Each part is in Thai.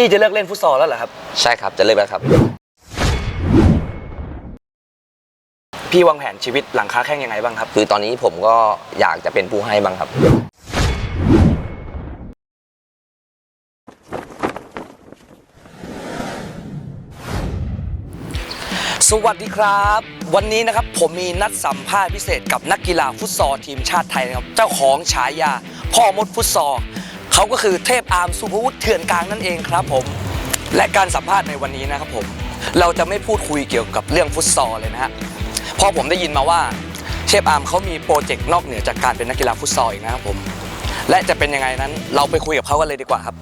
พี่จะเลิกเล่นฟุตซอลแล้วเหรอครับ ใช่ครับจะเลิกแล้วครับ พี่วางแผนชีวิตหลังค้าแข้งยังไงบ้างครับ คือตอนนี้ผมก็อยากจะเป็นผู้ให้บ้างครับ สวัสดีครับ วันนี้นะครับผมมีนัดสัมภาษณ์พิเศษกับนักกีฬาฟุตซอลทีมชาติไทยนะครับ เจ้าของฉายาพ่อมดฟุตซอล เขาก็คือเทพอาร์มสุภวุฒิเถื่อนกลางนั่นเองครับผม และการสัมภาษณ์ในวันนี้นะครับผม เราจะไม่พูดคุยเกี่ยวกับเรื่องฟุตซอลเลยนะฮะเพราะผมได้ยินมาว่าเทพอาร์มเขามีโปรเจกต์นอกเหนือจากการเป็นนักกีฬาฟุตซอลอีกนะครับผม และจะเป็นยังไงนั้นเราไปคุยกับเขากันเลยดีกว่าครับ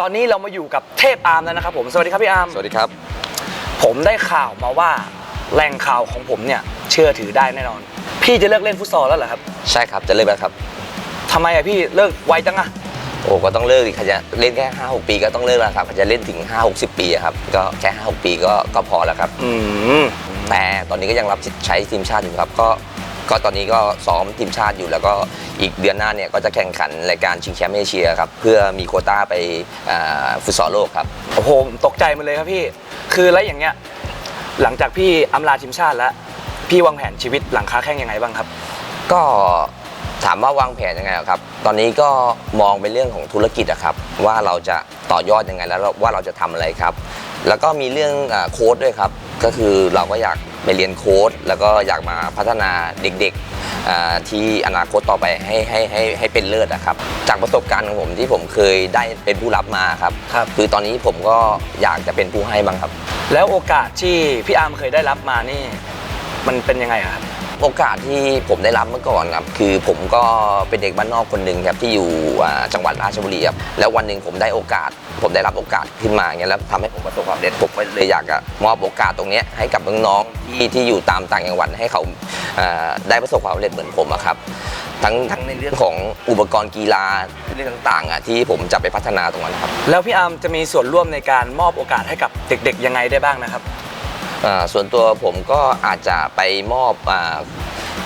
ตอนนี้เรามาอยู่กับเทพอาร์มแล้วนะครับผมสวัสดีครับพี่อาร์มสวัสดีครับ ผมได้ข่าวมาว่าแหล่งข่าวของผมเนี่ยเชื่อถือได้แน่นอน พี่จะเลิกเล่นฟุตซอลแล้วเหรอครับใช่ครับจะเลิกแล้วครับทำไมอะพี่เลิกไวจังอะโอ้ก็ต้องเลิกดิใครจะเล่นแค่5 6ปีก็ต้องเลิกแล้วครับใครจะเล่นถึง5 60ปีอะครับก็แค่5 6ปีก็ก็พอแล้วครับ อืมแต่ตอนนี้ก็ยังรับใช้ทีมชาติอยู่ครับ ก็ ก็ตอนนี้ก็ซ้อมทีมชาติอยู่แล้วก็อีกเดือนหน้าเนี่ยก็จะแข่งขันรายการชิงแชมป์เอเชียครับเพื่อมีโควต้าไปอ่าฟุตซอลโลกครับโอ้โหผมตกใจหมาเลยครับพี่คือแล้วอย่างเงี้ยหลังจากพี่อำลาทีมชาติแล้วพี่วางแผนชีวิตหลังค้าแข้งยังไงบ้างครับ ก็ถามว่าวางแผนยังไงอะครับ ตอนนี้ก็มองเป็นเรื่องของธุรกิจอะครับ ว่าเราจะต่อยอดยังไงแล้วว่าเราจะทำอะไรครับ แล้วก็มีเรื่องอาโค้ดด้วยครับ ก็คือเราก็อยากไปเรียนโค้ดแล้วก็อยากมาพัฒนาเด็กๆอ่าที่อนาคตต่อไปให้ให้ให้ให้เป็นเลิศอะครับ จากประสบการณ์ของผมที่ผมเคยได้เป็นผู้รับมาครับครับ คือตอนนี้ผมก็อยากจะเป็นผู้ให้บ้างครับ แล้วโอกาสที่พี่อาร์มเคยได้รับมานี่ มันเป็นยังไงอะครับ โอกาสที่ผมได้รับเมื่อก่อนครับคือผมก็เป็นเด็กบ้านนอกคนหนึ่งครับที่อยู่จังหวัดราชบุรีครับแล้ววันหนึ่งผมได้โอกาส ผมได้รับโอกาสขึ้นมาเงี้ยแล้วทำให้ผมประสบความสำเร็จผมเลยอยากจะมอบโอกาสตรงนี้ให้กับน้องๆที่ที่อยู่ตามต่างจังหวัดให้เขาได้ประสบความสำเร็จเหมือนผมครับทั้งทั้งในเรื่องของอุปกรณ์กีฬาเรื่องต่างๆอะที่ผมจะไปพัฒนาตรงนั้นครับแล้วพี่อาร์มจะมีส่วนร่วมในการมอบโอกาสให้กับเด็ก ๆ ยังไงได้บ้างนะครับ ส่วนตัวผมก็อาจจะไปมอบอา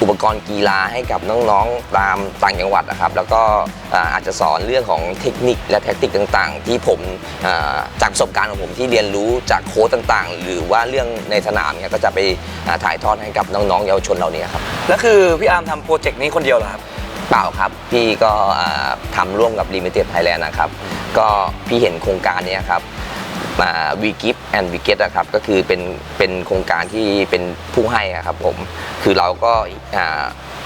อุปกรณ์กีฬาให้กับน้องๆตามต่างจังหวัดนะครับ แล้วก็อ่าอาจจะสอนเรื่องของเทคนิคและแทคติกต่างๆ ที่ผมอ่าจากประสบการณ์ของผมที่เรียนรู้จากโค้ชต่างๆ หรือว่าเรื่องในสนามเนี่ยก็จะไปอ่าถ่ายทอดให้กับน้องๆเยาวชนเหล่านี้ครับแล้วคือพี่อาร์มทำโปรเจกต์นี้คนเดียวเหรอครับเปล่าครับ พี่ก็อ่าทำร่วมกับ Limited Thailand นะครับ ก็พี่เห็นโครงการเนี้ยครับ วีกิฟแอนด์วีเกตนะครับก็คือเป็นเป็นโครงการที่เป็นผู้ให้อะครับผมคือเราก็อ่า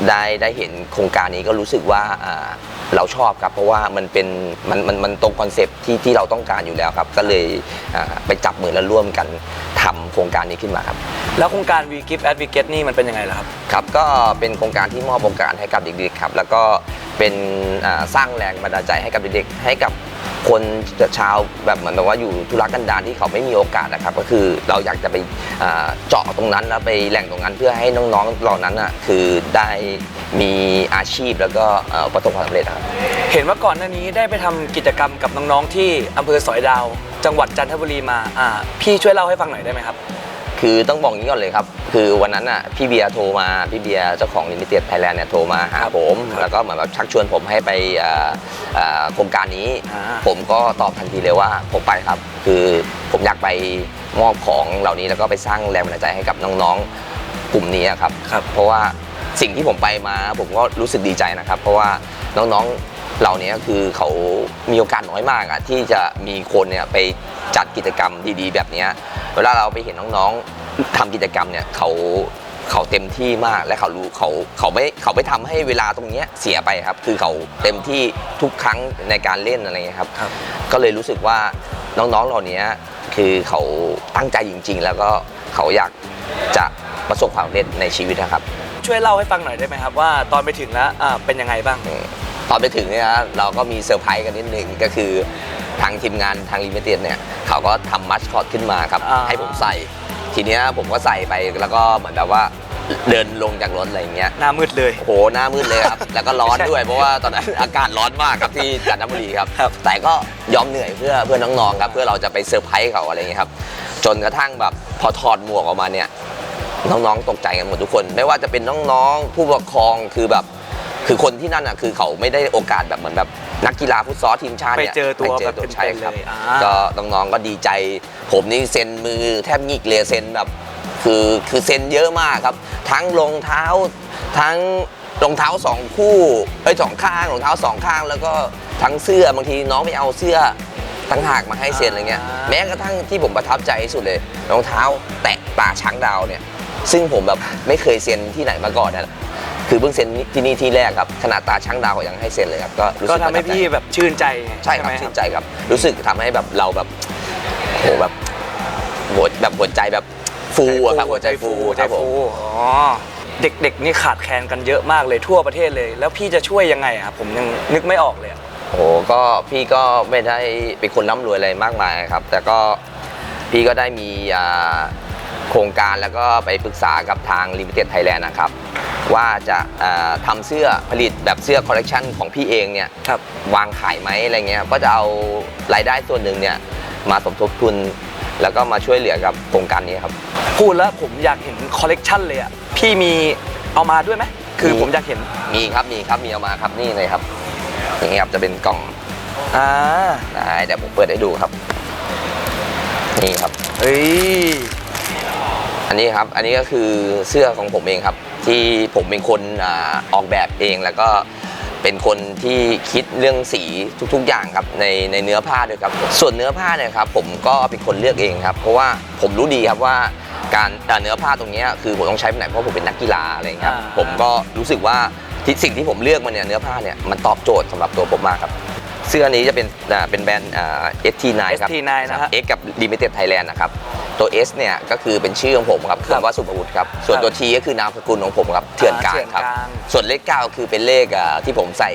ได้ได้เห็นโครงการนี้ก็รู้สึกว่าอ่าเราชอบครับ เพราะว่ามันเป็นมันมันมันตรงคอนเซปต์ที่ที่เราต้องการอยู่แล้วครับ ก็เลยอ่าไปจับมือแล้วร่วมกันทำโครงการนี้ขึ้นมาครับ แล้วโครงการ We Give Advocate นี่มันเป็นยังไงล่ะครับ ครับ ก็เป็นโครงการที่มอบโอกาสให้กับเด็กๆครับ แล้วก็ เป็นสร้างแรงบันดาลใจให้กับเด็กๆให้กับคนชาวแบบเหมือนแบบว่าอยู่ทุรกันดารที่เขาไม่มีโอกาสนะครับ ก็คือเราอยากจะไปเจาะตรงนั้นแล้วไปแหล่งตรงนั้นเพื่อให้น้องๆเหล่านั้นอะคือได้มีอาชีพแล้วก็ประสบความสำเร็จครับเห็นว่าก่อนหน้านี้ได้ไปทำกิจกรรมกับน้องๆที่อำเภอสอยดาว จังหวัดจันทบุรีมาพี่ช่วยเล่าให้ฟังหน่อยได้ไหมครับ คือต้องบอกอย่างนี้ก่อนเลยครับ คือวันนั้นอะพี่เบียร์โทรมา พี่เบียร์เจ้าของ Limited Thailand เนี่ยโทรมาหาผมครับแล้วก็เหมือนแบบชักชวนผมให้ไปเอ่อเอ่อโครงการนี้อ่าผมก็ตอบทันทีเลยว่าผมไปครับ คือผมอยากไปมอบของเหล่านี้แล้วก็ไปสร้างแรงบันดาลใจให้กับน้องๆกลุ่มนี้ครับครับ เพราะว่าสิ่งที่ผมไปมาผมก็รู้สึกดีใจนะครับ เพราะว่าน้องๆเหล่านี้คือเขามีโอกาสน้อยมากอะที่จะมีคนเนี่ยไปจัดกิจกรรมดีๆ แบบเนี้ย เวลาเราไปเห็นน้องๆทำกิจกรรมเนี่ยเขาเขาเต็มที่มากและเขารู้เขาเขาไม่เขาไม่ทำให้เวลาตรงเนี้ยเสียไปครับ คือเขาเต็มที่ทุกครั้งในการเล่นอะไรเงี้ยครับครับก็เลยรู้สึกว่าน้องๆเหล่านี้คือเขาตั้งใจจริง ๆ แล้วก็เขาอยากจะประสบความสำเร็จในชีวิตนะครับ ช่วยเล่าให้ฟังหน่อยได้ไหมครับว่าตอนไปถึงแล้วอ่าเป็นยังไงบ้าง ตอนไปถึงเนี่ยนะเราก็มีเซอร์ไพรส์กันนิดหนึ่งก็คือ ทางทีมงานทางลิมิเต็ดเนี่ยเขาก็ทำมัสคอตขึ้นมาครับ อ่า ให้ผมใส่ ทีเนี้ยผมก็ใส่ไปแล้วก็เหมือนแบบว่าเดินลงจากรถอะไรอย่างเงี้ยหน้ามืดเลย โอ้โหหน้ามืดเลยครับ แล้วก็ร้อนใช่ด้วยเพราะว่าตอนนั้น อากาศร้อนมากครับที่จันทบุรีครับ ครับแต่ก็ยอมเหนื่อยเพื่อเพื่อน้องๆครับ เพื่อเราจะไปเซอร์ไพรส์เขาอะไรอย่างเงี้ยครับ จนกระทั่งแบบพอถอดหมวกออกมาเนี่ย น้องๆตกใจกันหมดทุกคน ไม่ว่าจะเป็นน้องๆ ผู้ปกครองคือแบบ คือคนที่นั่นอะคือเขาไม่ได้โอกาสแบบเหมือนแบบ นักกีฬาฟุตซอลทีมชาติไปเนี่ยเจอตัวไปเจแบอบตัวเป็นใช่ๆครับเลยอ่า ก็น้องๆก็ดีใจ ผมนี่เซ็นมือแทบหงิกเลยเซ็นแบบคือคือเซ็นเยอะมากครับ ทั้งรองเท้าทั้งรองเท้าสองคู่เอ้ยสองข้างรองเท้าสองข้าง แล้วก็ทั้งเสื้อบางทีน้องไม่เอาเสื้อตั้งหากมาให้เซ็นอะไรเงี้ยอ่า แม้กระทั่งที่ผมประทับใจที่สุดเลยรองเท้าแตะตาช้างดาวเนี่ย ซึ่งผมแบบไม่เคยเซ็นที่ไหนมาก่อนนะ คือเพิ่งเซ็นที่นี่ที่แรกครับขนาดตาช้างดาวก็ยังให้เซ็นเลยครับก็รู้ก็สึกทำให้ประทับใจพี่แบบชื่นใจไงใช่ครับไหมชื่นใจครับ รู้สึกทำให้แบบเราแบบโหแบบหัวแบบหัวใจแบบฟูอะครับหัวใจฟูหัวคใจรับผม ฟูอ๋อเด็กๆนี่ขาดแคลนกันเยอะมากเลยทั่วประเทศเลย แล้วพี่จะช่วยยังไงอะครับผมยังนึกไม่ออกเลยอะ โอ้โหก็พี่ก็ไม่ได้เป็นคนร่ำรวยอะไรมากมายครับ แต่ก็พี่ก็ได้มีอ่าโครงการแล้วก็ไปปรึกษากับทาง Limited Thailand นะครับ ว่าจะอ่าทำเสื้อผลิตแบบเสื้อคอลเลกชันของพี่เองเนี่ยครับวางขายไหมอะไรเงี้ยก็จะเอารายได้ส่วนหนึ่งเนี่ยมาสมทบทุน แล้วก็มาช่วยเหลือกับโครงการนี้ครับพูดแล้วผมอยากเห็นคอลเลกชันเลยอะพี่มีเอามาด้วยไหมคือมีผมอยากเห็นมีครับมีครับมีเอามาครับนี่เลยครับอย่างนี้ครับจะเป็นกล่องอ่าได้เดี๋ยวผมเปิดให้ดูครับ นี่ครับเฮ้ย อันนี้ครับ อันนี้ก็คือเสื้อของผมเองครับ ที่ผมเป็นคนอ่าออกแบบเองแล้วก็เป็นคนที่คิดเรื่องสีทุก ๆ อย่างครับในในเนื้อผ้าด้วยครับ ส่วนเนื้อผ้าเนี่ยครับผมก็เป็นคนเลือกเองครับ เพราะว่าผมรู้ดีครับว่าการอ่าเนื้อผ้าตรงเนี้ยคือผมต้องใช้ไปไหนเพราะผมเป็นนักกีฬาอะไรอย่างเงี้ยครับอ่าผมก็รู้สึกว่าที่สิ่งที่ผมเลือกมาเนี่ยเนื้อผ้าเนี่ยมันตอบโจทย์สำหรับตัวผมมากครับ เสื้อนี้จะเป็นอ่าเป็นแบรนด์อ่า ST9 ครับ ST9 นะฮะ X กับ Limited Thailand นะครับ ตัว S เนี่ยก็คือเป็นชื่อของผมครับครับคำว่าสุภวุฒิครับ ส่วนตัว T ก็คือนามสกุลของผมครับเถื่อนกลางครับ เถื่อนกลาง ส่วนเลข 9 คือเป็นเลขอ่าที่ผมใส่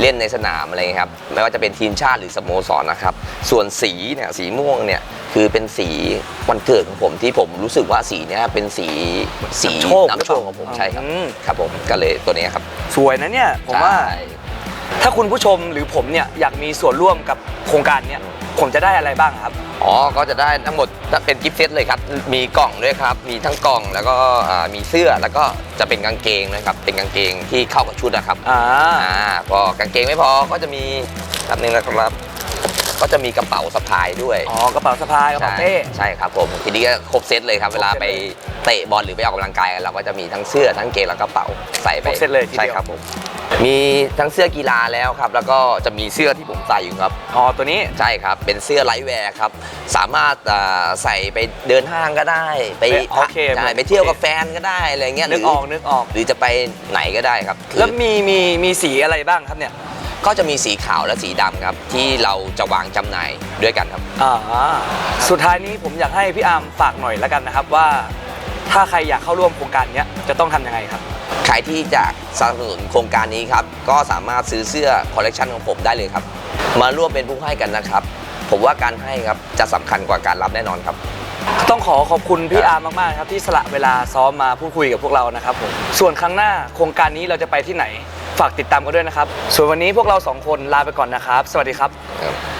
เล่นในสนามอะไรเงี้ยครับ ไม่ว่าจะเป็นทีมชาติหรือสโมสรนะครับ ส่วนสีเนี่ยสีม่วงเนี่ยคือเป็นสีวันเกิดของผมที่ผมรู้สึกว่าสีเนี้ยเป็นสีสีน้ำโชคน้ำโชคของผมใช่ครับ อืม ครับผมก็เลยตัวนี้ครับ สวยนะเนี่ยผมว่า ใช่ ถ้าคุณผู้ชมหรือผมเนี่ยอยากมีส่วนร่วมกับโครงการเนี้ยผมจะได้อะไรบ้างครับ อ๋อ ก็จะได้ทั้งหมดถ้าเป็นกิฟต์เซตเลยครับ มีกล่องด้วยครับ มีทั้งกล่องแล้วก็อ่ามีเสื้อแล้วก็จะเป็นกางเกงนะครับ เป็นกางเกงที่เข้ากับชุดนะครับ อ่าอ่าพอกางเกงไม่พอก็จะมีแบบนึงนะครับ ก็จะมีกระเป๋าสะพายด้วยอ๋อกระเป๋าสะพายกระเป๋าเป้ใช่ใช่ครับผมทีนี้ก็ครบเซตเลยครับ เวลาไปเตะบอลหรือไปออกกำลังกายกันเราก็จะมีทั้งเสื้อทั้งเกงแล้วก็กระเป๋าใส่ไปครบเซตเลยทีเดียวใช่ครับผมมีทั้งเสื้อกีฬาแล้วครับ แล้วก็จะมีเสื้อที่ผมใส่อยู่ครับอ๋อตัวนี้ใช่ครับ เป็นเสื้อไลท์แวร์ครับ สามารถอ่าใส่ไปเดินห้างก็ได้ ไปเอ้ยโอเคใช่โอเคไปเที่ยวกับแฟนก็ได้อะไรเงี้ยหนึรืกออกนึกออกหรือจะไปไหนก็ได้ครับคือแล้วมีมีมีสีอะไรบ้างครับเนี่ย ก็จะมีสีขาวและสีดำครับ ที่เราจะวางจำหน่ายด้วยกันครับ อ่าสุดท้ายนี้ผมอยากให้พี่อาร์มฝากหน่อยแล้วกันนะครับว่า ถ้าใครอยากเข้าร่วมโครงการเนี้ยจะต้องทำยังไงครับ ใครที่จะสนับสนุนโครงการนี้ครับ ก็สามารถซื้อเสื้อคอลเลกชันของผมได้เลยครับ มาร่วมเป็นผู้ให้กันนะครับ ผมว่าการให้ครับจะสำคัญกว่าการรับแน่นอนครับ ต้องขอขอบคุณพี่ครับอาร์มมากๆครับที่สละเวลาซ้อมมาพูดคุยกับพวกเรานะครับผมส่วนครั้งหน้าโครงการนี้เราจะไปที่ไหน ฝากติดตามกันด้วยนะครับ ส่วนวันนี้พวกเราสองคนลาไปก่อนนะครับ สวัสดีครับครับ